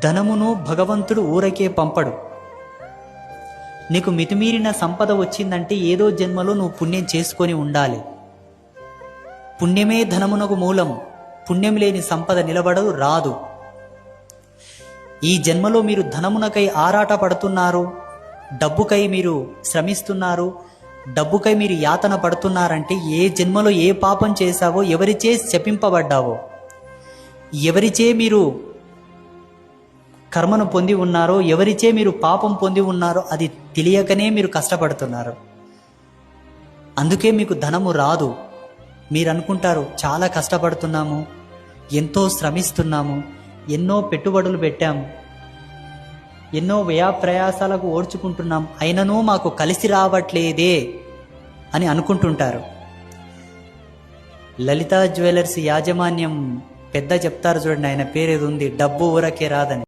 ధనమును భగవంతుడు ఊరకే పంపడు. నీకు మితిమీరిన సంపద వచ్చిందంటే ఏదో జన్మలో నువ్వు పుణ్యం చేసుకొని ఉండాలి. పుణ్యమే ధనమునకు మూలం. పుణ్యం లేని సంపద నిలబడదు రాదు. ఈ జన్మలో మీరు ధనమునకై ఆరాట పడుతున్నారు డబ్బుకై మీరు శ్రమిస్తున్నారు డబ్బుకై మీరు యాతన పడుతున్నారంటే ఏ జన్మలో ఏ పాపం చేశావో ఎవరిచే శపింపబడ్డావో ఎవరిచే మీరు కర్మను పొంది ఉన్నారో ఎవరిచే మీరు పాపం పొంది ఉన్నారో అది తెలియకనే మీరు కష్టపడుతున్నారు. అందుకే మీకు ధనము రాదు. మీరు అనుకుంటారు చాలా కష్టపడుతున్నాము ఎంతో శ్రమిస్తున్నాము ఎన్నో పెట్టుబడులు పెట్టాము ఎన్నో వ్యయ ప్రయాసాలకు అయినను మాకు కలిసి రావట్లేదే అని అనుకుంటుంటారు. లలితా జ్యువెలర్స్ యాజమాన్యం పెద్ద చెప్తారు చూడండి ఆయన పేరు ఏది ఉంది డబ్బు ఊరకే రాదని.